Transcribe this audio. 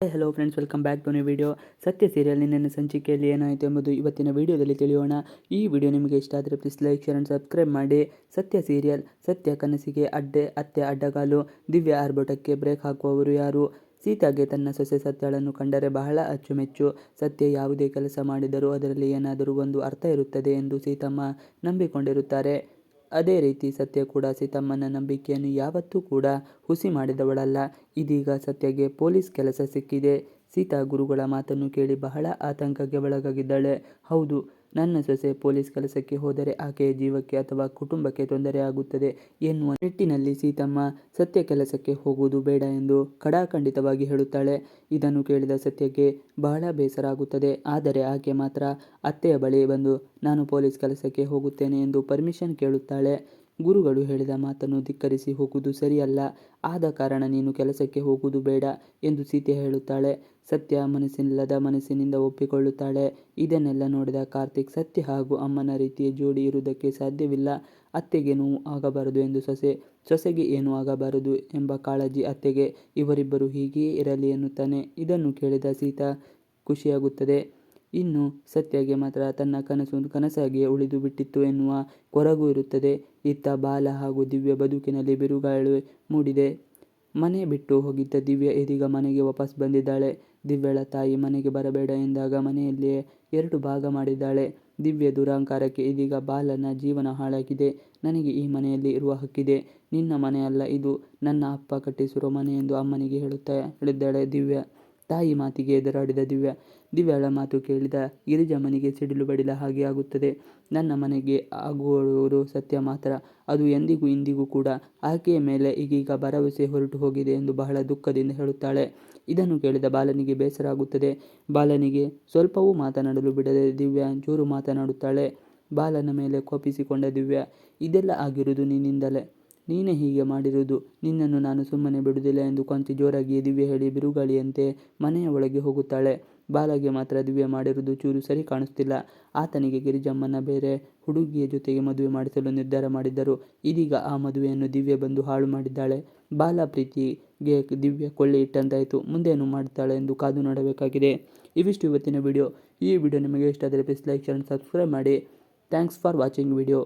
Hello friends welcome back to new video Sathya serial ನಿನ್ನೆ ಸಂಚಿಕೆಯಲ್ಲಿ ಏನಾಯಿತು ಎಂಬುದು ಇವತ್ತಿನ ವಿಡಿಯೋದಲ್ಲಿ ತಿಳಿಯೋಣ. ಈ ವಿಡಿಯೋ ನಿಮಗೆ ಇಷ್ಟ ಆದರೆ please like share and subscribe ಮಾಡಿ. ಸತ್ಯ ಸೀರಿಯಲ್ ಸತ್ಯ ಕನಸಿಗೆ ಅಡ್ಡೆ, ಅತ್ತೆ, ಅಡ್ಡಗಾಲು, ದಿವ್ಯ ಆರ್ಭಟಕ್ಕೆ ಬ್ರೇಕ್ ಹಾಕುವವರು ಯಾರು? ಸೀತಾಗೆ ತನ್ನ ಸೊಸೆ ಸತ್ಯಳನ್ನು ಕಂಡರೆ ಬಹಳ ಅಚ್ಚುಮೆಚ್ಚು. ಸತ್ಯ ಯಾವುದೇ ಕೆಲಸ ಮಾಡಿದರೂ ಅದರಲ್ಲಿ ಏನಾದರೂ ಒಂದು ಅರ್ಥ ಇರುತ್ತದೆ ಎಂದು ಸೀತಮ್ಮ ನಂಬಿಕೊಂಡಿರುತ್ತಾರೆ. ಅದೇ ರೀತಿ ಸತ್ಯ ಕೂಡ ಸೀತಮ್ಮನ ನಂಬಿಕೆಯನ್ನು ಯಾವತ್ತೂ ಕೂಡ ಹುಸಿ ಮಾಡಿದವಳಲ್ಲ. ಇದೀಗ ಸತ್ಯಗೆ ಪೊಲೀಸ್ ಕೆಲಸ ಸಿಕ್ಕಿದೆ. ಸೀತಾ ಗುರುಗಳ ಮಾತನ್ನು ಕೇಳಿ ಬಹಳ ಆತಂಕಕ್ಕೆ ಒಳಗಾಗಿದ್ದಾಳೆ. ಹೌದು ನನ್ನ ಸೊಸೆ ಪೊಲೀಸ್ ಕೆಲಸಕ್ಕೆ ಹೋದರೆ ಆಕೆಯ ಜೀವಕ್ಕೆ ಅಥವಾ ಕುಟುಂಬಕ್ಕೆ ತೊಂದರೆ ಆಗುತ್ತದೆ ಎನ್ನುವ ನಿಟ್ಟಿನಲ್ಲಿ ಸೀತಮ್ಮ ಸತ್ಯ ಕೆಲಸಕ್ಕೆ ಹೋಗುವುದು ಬೇಡ ಎಂದು ಖಡಾಖಂಡಿತವಾಗಿ ಹೇಳುತ್ತಾಳೆ. ಇದನ್ನು ಕೇಳಿದ ಸತ್ಯಕ್ಕೆ ಬಹಳ ಬೇಸರ ಆಗುತ್ತದೆ ಆದರೆ ಆಕೆ ಮಾತ್ರ ಅತ್ತೆಯ ಬಳಿ ಬಂದು, ನಾನು ಪೊಲೀಸ್ ಕೆಲಸಕ್ಕೆ ಹೋಗುತ್ತೇನೆ ಎಂದು ಪರ್ಮಿಷನ್ ಕೇಳುತ್ತಾಳೆ. ಗುರುಗಳು ಹೇಳಿದ ಮಾತನ್ನು ಧಿಕ್ಕರಿಸಿ ಹೋಗುವುದು ಸರಿಯಲ್ಲ. ಆದ ಕಾರಣ ನೀನು ಕೆಲಸಕ್ಕೆ ಹೋಗುವುದು ಬೇಡ ಎಂದು ಸೀತೆ ಹೇಳುತ್ತಾಳೆ. ಸತ್ಯ ಮನಸ್ಸಿಲ್ಲದ ಮನಸ್ಸಿನಿಂದ ಒಪ್ಪಿಕೊಳ್ಳುತ್ತಾಳೆ. ಇದನ್ನೆಲ್ಲ ನೋಡಿದ ಕಾರ್ತಿಕ್ ಸತ್ಯ ಹಾಗೂ ಅಮ್ಮನ ರೀತಿಯ ಜೋಡಿ ಇರುವುದಕ್ಕೆ ಸಾಧ್ಯವಿಲ್ಲ. ಅತ್ತೆಗೆ ನೋವು ಆಗಬಾರದು ಎಂದು ಸೊಸೆ, ಸೊಸೆಗೆ ಏನೂ ಆಗಬಾರದು ಎಂಬ ಕಾಳಜಿ ಅತ್ತೆಗೆ. ಇವರಿಬ್ಬರು ಹೀಗೆಯೇ ಇರಲಿ ಎನ್ನುತ್ತಾನೆ. ಇದನ್ನು ಕೇಳಿದ ಸೀತಾ, ಖುಷಿಯಾಗುತ್ತದೆ. ಇನ್ನು ಸತ್ಯಗೆ ಮಾತ್ರ ತನ್ನ ಕನಸು ಕನಸಾಗಿಯೇ ಉಳಿದು ಬಿಟ್ಟಿತ್ತು ಎನ್ನುವ ಕೊರಗು ಇರುತ್ತದೆ. ಇತ್ತ ಬಾಲ ಹಾಗೂ ದಿವ್ಯ ಬದುಕಿನಲ್ಲಿ ಬಿರುಗಾಳು ಮೂಡಿದೆ. ಮನೆ ಬಿಟ್ಟು ಹೋಗಿದ್ದ ದಿವ್ಯ ಇದೀಗ ಮನೆಗೆ ವಾಪಸ್ ಬಂದಿದ್ದಾಳೆ. ದಿವ್ಯಳ ತಾಯಿ ಮನೆಗೆ ಬರಬೇಡ ಎಂದಾಗ ಮನೆಯಲ್ಲಿಯೇ ಎರಡು ಭಾಗ ಮಾಡಿದ್ದಾಳೆ. ದಿವ್ಯ ದುರಹಂಕಾರಕ್ಕೆ ಇದೀಗ ಬಾಲನ ಜೀವನ ಹಾಳಾಗಿದೆ. ನನಗೆ ಈ ಮನೆಯಲ್ಲಿ ಇರುವ ಹಕ್ಕಿದೆ. ನಿನ್ನ ಮನೆಯಲ್ಲ ಇದು. ನನ್ನ ಅಪ್ಪ ಕಟ್ಟಿಸಿರೋ ಮನೆ ಎಂದು ಅಮ್ಮನಿಗೆ ಹೇಳುತ್ತಾ ಹೇಳಿದ್ದಾಳೆ ದಿವ್ಯ. ತಾಯಿ ಮಾತಿಗೆ ಎದುರಾಡಿದ ದಿವ್ಯ, ದಿವ್ಯಳ ಮಾತು ಕೇಳಿದ ಗಿರಿಜಮ್ಮನಿಗೆ ಸಿಡಿಲು ಬಡಿದ ಹಾಗೆ ಆಗುತ್ತದೆ. ನನ್ನ ಮನೆಗೆ ಆಗುವವರು ಸತ್ಯ ಮಾತ್ರ, ಅದು ಎಂದಿಗೂ ಇಂದಿಗೂ ಕೂಡ. ಆಕೆಯ ಮೇಲೆ ಈಗೀಗ ಭರವಸೆ ಹೊರಟು ಹೋಗಿದೆ ಎಂದು ಬಹಳ ದುಃಖದಿಂದ ಹೇಳುತ್ತಾಳೆ. ಇದನ್ನು ಕೇಳಿದ ಬಾಲನಿಗೆ ಬೇಸರ ಆಗುತ್ತದೆ. ಬಾಲನಿಗೆ ಸ್ವಲ್ಪವೂ ಮಾತನಾಡಲು ಬಿಡದೆ ದಿವ್ಯ ಜೋರು ಮಾತನಾಡುತ್ತಾಳೆ. ಬಾಲನ ಮೇಲೆ ಕೋಪಿಸಿಕೊಂಡ ದಿವ್ಯ, ಇದೆಲ್ಲ ಆಗಿರುವುದು ನಿನ್ನಿಂದಲೇ. ನೀನೇ ಹೀಗೆ ಮಾಡಿರುವುದು. ನಿನ್ನನ್ನು ನಾನು ಸುಮ್ಮನೆ ಬಿಡುವುದಿಲ್ಲ ಎಂದು ಕೊಂಚ ಜೋರಾಗಿ ದಿವ್ಯ ಹೇಳಿ ಬಿರುಗಾಳಿಯಂತೆ ಮನೆಯ ಒಳಗೆ ಹೋಗುತ್ತಾಳೆ. ಬಾಲಗೆ ಮಾತ್ರ ದಿವ್ಯ ಮಾಡಿರುವುದು ಚೂರು ಸರಿ ಕಾಣಿಸ್ತಿಲ್ಲ. ಆತನಿಗೆ ಗಿರಿಜಮ್ಮನ ಬೇರೆ ಹುಡುಗಿಯ ಜೊತೆಗೆ ಮದುವೆ ಮಾಡಿಸಲು ನಿರ್ಧಾರ ಮಾಡಿದ್ದರು. ಇದೀಗ ಆ ಮದುವೆಯನ್ನು ದಿವ್ಯ ಬಂದು ಹಾಳು ಮಾಡಿದ್ದಾಳೆ. ಬಾಲ ಪ್ರೀತಿಗೆ ದಿವ್ಯ ಕೊಳ್ಳೆ ಇಟ್ಟಂತಾಯಿತು. ಮುಂದೇನು ಮಾಡುತ್ತಾಳೆ ಎಂದು ಕಾದು ನೋಡಬೇಕಾಗಿದೆ. ಇವಿಷ್ಟು ಇವತ್ತಿನ ವಿಡಿಯೋ. ಈ ವಿಡಿಯೋ ನಿಮಗೆ ಇಷ್ಟ ಆದರೆ ಪ್ಲೀಸ್ ಲೈಕ್ ಚಾನಲ್ ಸಬ್ಸ್ಕ್ರೈಬ್ ಮಾಡಿ. Thanks for watching video.